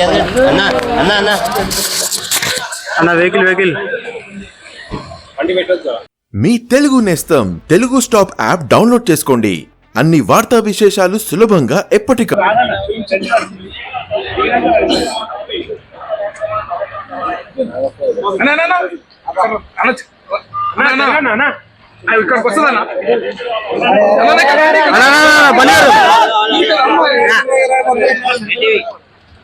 అన్నా అన్నా అన్నా అన్న వెహికల్ వెహికల్ మీ తెలుగు నేస్తం తెలుగు స్టాప్ యాప్ డౌన్లోడ్ చేసుకోండి అన్ని వార్తా విశేషాలు సులభంగా ఎప్పటికప్పుడు అన్నా, అన్నా, అన్నా.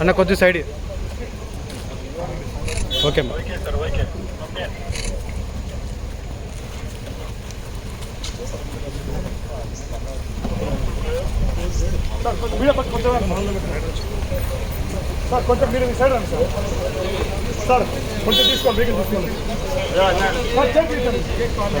అన్న కొద్ది సైడ్ ఓకే అమ్మా సార్ కొంచెం మీరు సైడ్ రండి సార్ సార్ కొంచెం తీసుకోండి వెహికల్ తీసుకోండి సార్, తీసుకోండి.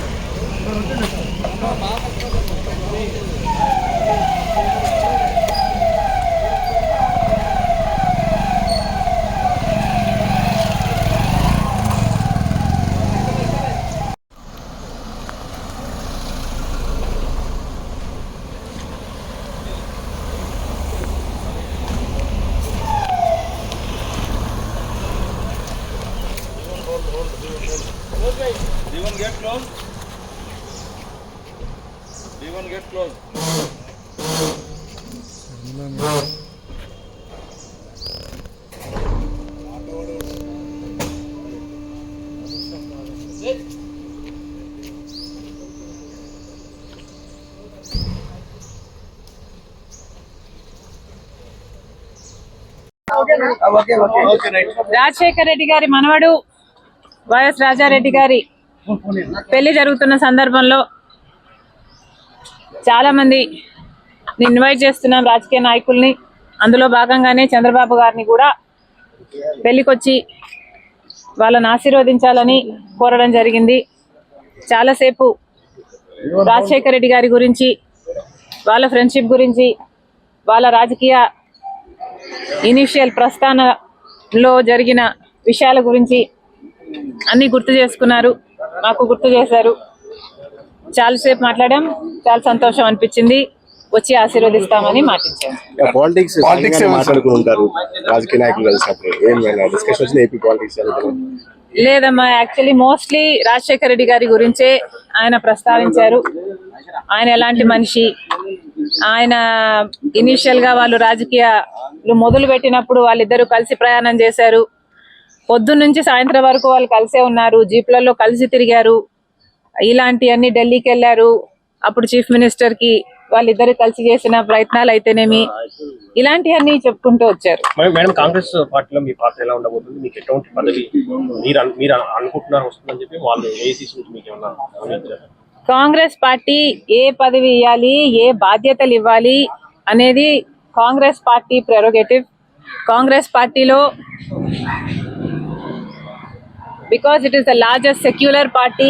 రాజశేఖర్ రెడ్డి గారి మనవడు వైఎస్ రాజారెడ్డి గారి పెళ్ళి జరుగుతున్న సందర్భంలో చాలామంది ఇన్వైట్ చేస్తున్నాం రాజకీయ నాయకుల్ని. అందులో భాగంగానే చంద్రబాబు గారిని కూడా పెళ్ళికొచ్చి వాళ్ళని ఆశీర్వదించాలని కోరడం జరిగింది. చాలాసేపు రాజశేఖర రెడ్డి గారి గురించి వాళ్ళ ఫ్రెండ్షిప్ గురించి వాళ్ళ రాజకీయ ఇనిషియల్ ప్రస్థానంలో జరిగిన విషయాల గురించి అన్నీ గుర్తు చేసుకున్నారు. మాకు గుర్తు చేశారు. చాలాసేపు మాట్లాడాం. చాలా సంతోషం అనిపించింది. వచ్చి ఆశీర్వదిస్తామని మాటించారు పాలిటిక్స్ పాలిటిక్స్ మాట్లాడుకుని ఉంటారు రాజకీయ నాయకులు కలిసినప్పుడు ఏమైనా డిస్కషన్ వచ్చింది ఏపీ పాలిటిక్స్ లేదమ్మా యాక్చువల్లీ మోస్ట్లీ రాజశేఖర రెడ్డి గారి గురించే ఆయన ప్రస్తావించారు. ఆయన ఎలాంటి మనిషి? ఆయన ఇనీషియల్గా వాళ్ళు రాజకీయాలు మొదలు పెట్టినప్పుడు వాళ్ళిద్దరూ కలిసి ప్రయాణం చేశారు. పొద్దున్న నుంచి సాయంత్రం వరకు వాళ్ళు కలిసే ఉన్నారు. జీప్లలో కలిసి తిరిగారు. ఇలాంటివన్నీ ఢిల్లీకి వెళ్ళారు అప్పుడు చీఫ్ మినిస్టర్కి వాళ్ళిద్దరు కలిసి చేసిన ప్రయత్నాలు అయితేనేమి ఇలాంటివన్నీ చెప్పుకుంటూ వచ్చారు. మేడం కాంగ్రెస్ పార్టీలో మీ పాత్ర ఎలా ఉండబోతుంది? మీకు ఎటువంటి పదవి మీరు అను- మీరు అను- అనుకుంటున్నారు వస్తుందని చెప్పి వాళ్ళు ఏసీసీ నుంచి మీకు ఏమన్నా గమనించారా? కాంగ్రెస్ పార్టీ ఏ పదవి ఇవ్వాలి ఏ బాధ్యతలు ఇవ్వాలి అనేది కాంగ్రెస్ పార్టీ ప్రెరోగేటివ్. కాంగ్రెస్ పార్టీలో because it is the largest secular party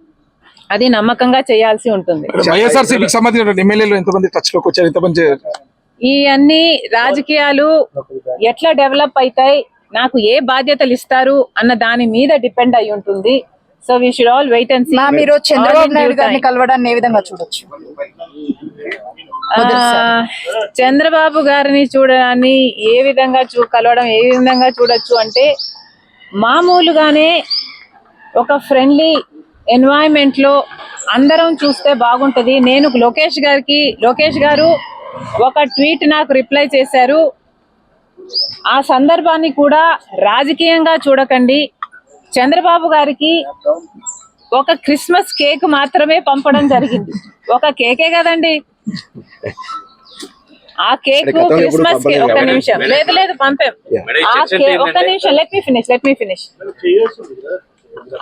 అది నమ్మకంగా చేయాల్సి ఉంటుంది. వైఎస్ఆర్సీపీకి సంబంధించిన ఎమ్మెల్యేలు ఎంతమంది టచ్లోకి వచ్చారు? ఎంతమంది ఈ అన్ని రాజకీయాలు ఎట్లా డెవలప్ అవుతాయి నాకు ఏ బాధ్యతలు ఇస్తారు అన్న దాని మీద డిపెండ్ అయి ఉంటుంది. So we should all wait and ఈరోజు చంద్రబాబు నాయుడు గారిని కలవడాన్ని ఏ విధంగా చూడొచ్చు? ఆ, చంద్రబాబు గారిని చూడడాన్ని ఏ విధంగా చూ కలవడం ఏ విధంగా చూడొచ్చు అంటే మామూలుగానే ఒక ఫ్రెండ్లీ ఎన్వైరన్మెంట్లో అందరం చూస్తే బాగుంటది. నేను లోకేష్ గారికి లోకేష్ గారు ఒక ట్వీట్ నాకు రిప్లై చేశారు. ఆ సందర్భాన్ని కూడా రాజకీయంగా చూడకండి. చంద్రబాబు గారికి ఒక క్రిస్మస్ కేక్ మాత్రమే పంపడం జరిగింది. ఒక కేకే కదండి? ఆ కేక్ క్రిస్మస్ కే పంపలేదు ఒక్క కదా? నిమిషం. లేదు లేదు పంపాం. ఆ కేక్ ఒక్క నిమిషం. Let me finish let me finish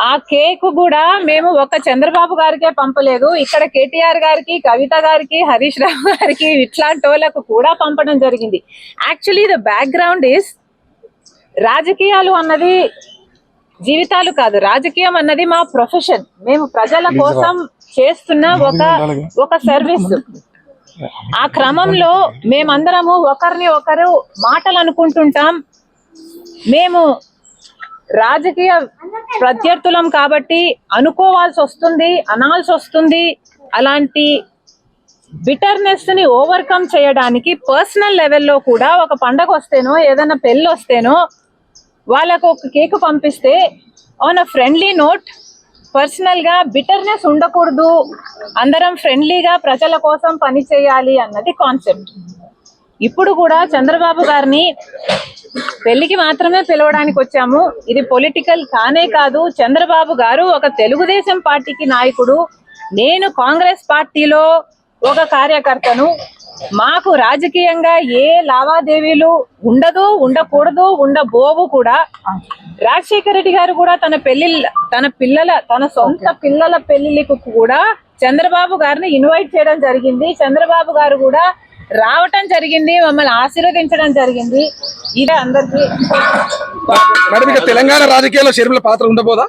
ఆ కేక్ కూడా మేము ఒక చంద్రబాబు గారికే పంపలేదు. ఇక్కడ కేటీఆర్ గారికి కవిత గారికి హరీష్ రావు గారికి ఇట్లాంటి వాళ్ళకు కూడా పంపడం జరిగింది. యాక్చువల్లీ ద బ్యాక్గ్రౌండ్ ఇస్ రాజకీయాలు అన్నది జీవితాలు కాదు. రాజకీయం అన్నది మా ప్రొఫెషన్ మేము ప్రజల కోసం చేస్తున్న ఒక ఒక సర్వీస్ ఆ క్రమంలో మేమందరము ఒకరిని ఒకరు మాటలు అనుకుంటుంటాం. మేము రాజకీయ ప్రత్యర్థులం కాబట్టి అనుకోవాల్సి వస్తుంది అనాల్సి వస్తుంది. అలాంటి బిటర్నెస్ని ఓవర్కమ్ చేయడానికి పర్సనల్ లెవెల్లో కూడా ఒక పండగ వస్తేనో ఏదైనా పెళ్ళి వస్తేనో వాళ్ళకు ఒక కేక్ పంపిస్తే ఆన్ అ ఫ్రెండ్లీ నోట్ పర్సనల్గా బిటర్నెస్ ఉండకూడదు. అందరం ఫ్రెండ్లీగా ప్రజల కోసం పని చేయాలి అన్నది కాన్సెప్ట్ ఇప్పుడు కూడా చంద్రబాబు గారిని పెళ్ళికి మాత్రమే పిలవడానికి వచ్చాము. ఇది పొలిటికల్ కానే కాదు. చంద్రబాబు గారు ఒక తెలుగుదేశం పార్టీకి నాయకుడు. నేను కాంగ్రెస్ పార్టీలో ఒక కార్యకర్తను. మాకు రాజకీయంగా ఏ లావాదేవీలు ఉండదు ఉండకూడదు ఉండబోవు కూడా. రాజశేఖర రెడ్డి గారు కూడా తన పెళ్ళి తన పిల్లల తన సొంత పిల్లల పెళ్ళికి కూడా చంద్రబాబు గారిని ఇన్వైట్ చేయడం జరిగింది. చంద్రబాబు గారు కూడా రావటం జరిగింది మమ్మల్ని ఆశీర్వదించడం జరిగింది. ఇది అందరికీ మేడం ఇక తెలంగాణ రాజకీయాల్లో షర్మిల పాత్ర ఉండబోదా?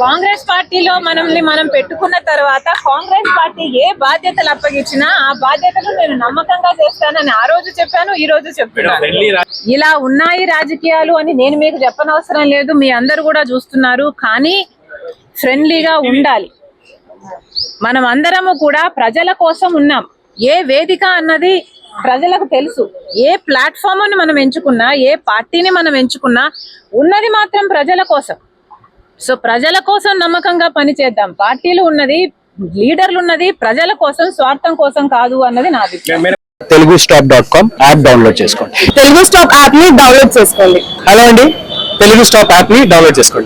కాంగ్రెస్ పార్టీలో మనల్ని మనం పెట్టుకున్న తర్వాత కాంగ్రెస్ పార్టీ ఏ బాధ్యతలు అప్పగించినా ఆ బాధ్యతలు నేను నమ్మకంగా చేస్తానని ఆ రోజు చెప్పాను ఈ రోజు చెప్తున్నాను. ఇలా ఉన్నాయి రాజకీయాలు అని నేను మీకు చెప్పనవసరం లేదు మీ అందరు కూడా చూస్తున్నారు కానీ ఫ్రెండ్లీగా ఉండాలి. మనం అందరము కూడా ప్రజల కోసం ఉన్నాం. ఏ వేదిక అన్నది ప్రజలకు తెలుసు. ఏ ప్లాట్ఫామ్ని మనం ఎంచుకున్నా ఏ పార్టీని మనం ఎంచుకున్నా ఉన్నది మాత్రం ప్రజల కోసం. సో ప్రజల కోసం నమ్మకంగా పనిచేద్దాం పార్టీలు ఉన్నది లీడర్లు ఉన్నది ప్రజల కోసం స్వార్థం కోసం కాదు అన్నది నా అభిప్రాయం. Telugu stop dot com app download చేసుకోండి. తెలుగు స్టాప్ యాప్ని డౌన్లోడ్ చేసుకోండి. హలో అండి తెలుగు స్టాప్ యాప్ని డౌన్లోడ్ చేసుకోండి.